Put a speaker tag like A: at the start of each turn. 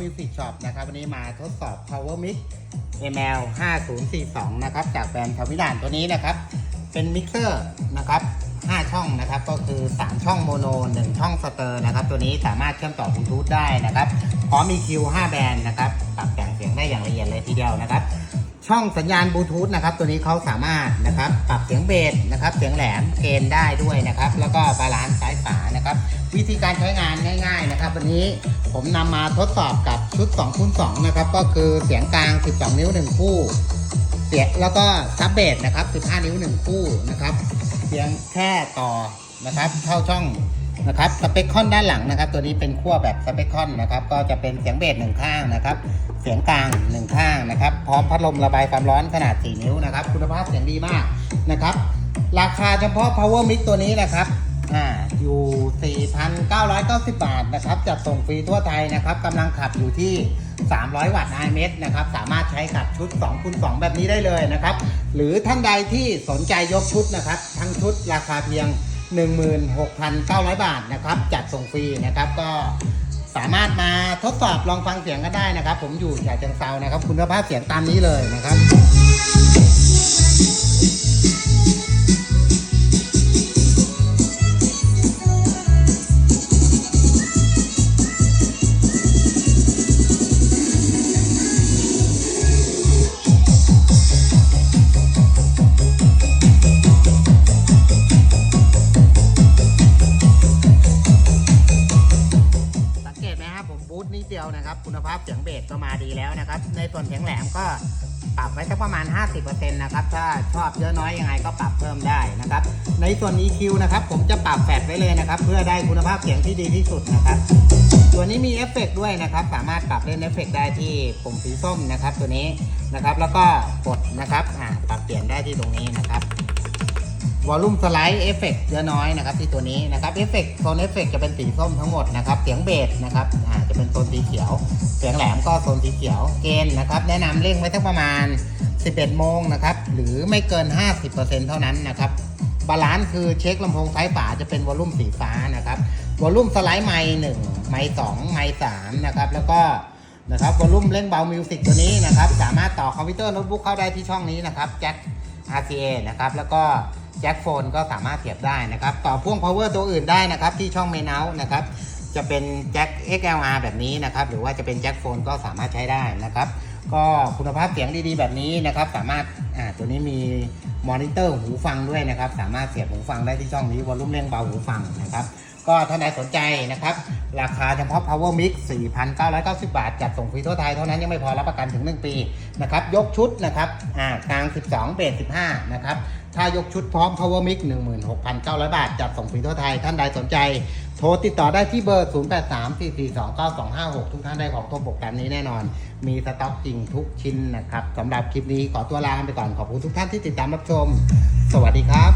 A: Music Shop นะครับวันนี้มาทดสอบ Power Mix ML 5042นะครับจากแบรนด์ทวิดานตัวนี้นะครับ เป็นมิกเซอร์นะครับ 5 ช่องนะครับ ก็คือ 3 ช่องโมโน 1 ช่องสเตอร์นะครับ ตัวนี้สามารถเชื่อมต่อบลูทูธได้นะครับพร้อมมีคิว5แบรนด์นะครับปรับแต่งเสียงได้อย่างละเอียดเลยทีเดียวนะครับ ช่องสัญญาณบลูทูธนะครับ ตัวนี้เขาสามารถนะครับปรับเสียงเบสนะครับ เสียงแหลมเกณฑ์ได้ด้วยนะครับ แล้วก็บาลานซ์ซ้ายฝานะครับ วิธีการใช้งานง่าย ๆนะครับ วันนี้ผมนำมาทดสอบกับชุด2คูณ2นะครับ ก็คือเสียงกลาง 12 นิ้ว 1 คู่ เสียงแล้วก็ซับเบสนะครับ 15 นิ้ว 1 คู่นะครับเพียงแค่ต่อนะครับ เข้าช่อง นะครับสเปคคอนด้านหลังนะครับ ตัวนี้เป็นขั้วแบบสเปคคอนนะครับ ก็จะเป็นเสียงเบสหนึ่งข้างนะครับ เสียงกลางหนึ่งข้างนะครับ พร้อมพัดลมระบายความร้อนขนาด 4 นิ้วนะครับ คุณภาพเสียงดีมากนะครับ ราคาเฉพาะ power mix ตัวนี้นะครับอ่าอยู่ 4,990 บาทนะครับ จัดส่งฟรีทั่วไทยนะครับกำลังขับอยู่ที่ 300 วัตต์ IMS นะครับ สามารถใช้กับชุด2คูณ2แบบนี้ได้เลยนะครับ หรือท่านใดที่สนใจยกชุดนะครับ ทั้งชุดราคาเพียง 16,900 บาทนะครับ จัดส่งฟรีนะครับก็สามารถมาทดสอบลองฟังเสียงก็ได้นะครับ ผมอยู่ฉะเชิงเซานะครับ คุณภาพเสียงตามนี้เลยนะครับ เดียวนะครับ คุณภาพเสียงเบสก็มาดีแล้วนะครับ ในส่วนเสียงแหลมก็ปรับไว้สักประมาณ 50%นะครับ ถ้าชอบเยอะน้อยยังไงก็ปรับเพิ่มได้นะครับ ในส่วน EQ นะครับ ผมจะปรับแฟดไว้เลยนะครับ เพื่อได้คุณภาพเสียงที่ดีที่สุดนะครับ ตัวนี้มีเอฟเฟกด้วยนะครับ สามารถปรับเล่นเอฟเฟกได้ที่ปุ่มสีส้มนะครับ ตัวนี้นะครับ แล้วก็กดนะครับ อ่า ปรับเปลี่ยนได้ที่ตรงนี้นะครับ วอลลุ่มสไลด์เอฟเฟกต์เยอะน้อยนะครับที่ตัวนี้นะครับเอฟเฟกต์โซนเอฟเฟกต์จะเป็นสีส้มทั้งหมดนะครับ เสียงเบสนะครับอ่าจะเป็นโซนสีเขียว เสียงแหลมก็โซนสีเขียวเกณฑ์นะครับ แนะนำเร่งไว้สักประมาณ 11 โมงนะครับ หรือไม่เกิน 50%เท่านั้นนะครับบาลานซ์คือเช็คลำโพงซ้ายฝาจะเป็นวอลลุ่มสีฟ้านะครับวอลลุ่มสไลด์ไมค์หนึ่งไมค์สองไมค์สามนะครับแล้วก็นะครับวอลลุ่มเร่งเบามิวสิกตัวนี้นะครับสามารถต่อคอมพิวเตอร์โน้ตบุ๊กเข้าได้ที่ช่องนี้นะครับแจ็ค RCA นะครับแล้วก็ แจ็คโฟนก็สามารถเสียบได้นะครับ ต่อพ่วง power ตัวอื่นได้นะครับ ที่ช่องเมน o นะครับ จะเป็นแจ็ค XLR แบบนี้นะครับ หรือว่าจะเป็นแจ็คโฟนก็สามารถใช้ได้นะครับ ก็คุณภาพเสียงดีๆแบบนี้นะครับ สามารถอ่าตัวนี้มีมอนิเตอร์หูฟังด้วยนะครับ สามารถเสียบหูฟังได้ที่ช่องนี้วอลลุ่มเร่งเบาหูฟังนะครับ ก็ท่านใดสนใจนะครับ ราคาเฉพาะ power mix 4,990 บาท จัดส่งฟรีทั่วไทยเท่านั้นยังไม่พอรับประกันถึง 1 ปีนะครับ ยกชุดนะครับอ่ากลาง 12 เบส15 นะครับ ถ้ายกชุดพร้อม power mix 16,900 บาท จัดส่งฟรีทั่วไทย ท่านใดสนใจ โทรติดต่อได้ที่เบอร์ 0834429256 ทุกท่านได้ของตัวโปรแกรมนี้แน่นอน มีสต็อกจริงทุกชิ้นนะครับสำหรับคลิปนี้ขอตัวลาไปก่อนขอบคุณทุกท่านที่ติดตามรับชม สวัสดีครับ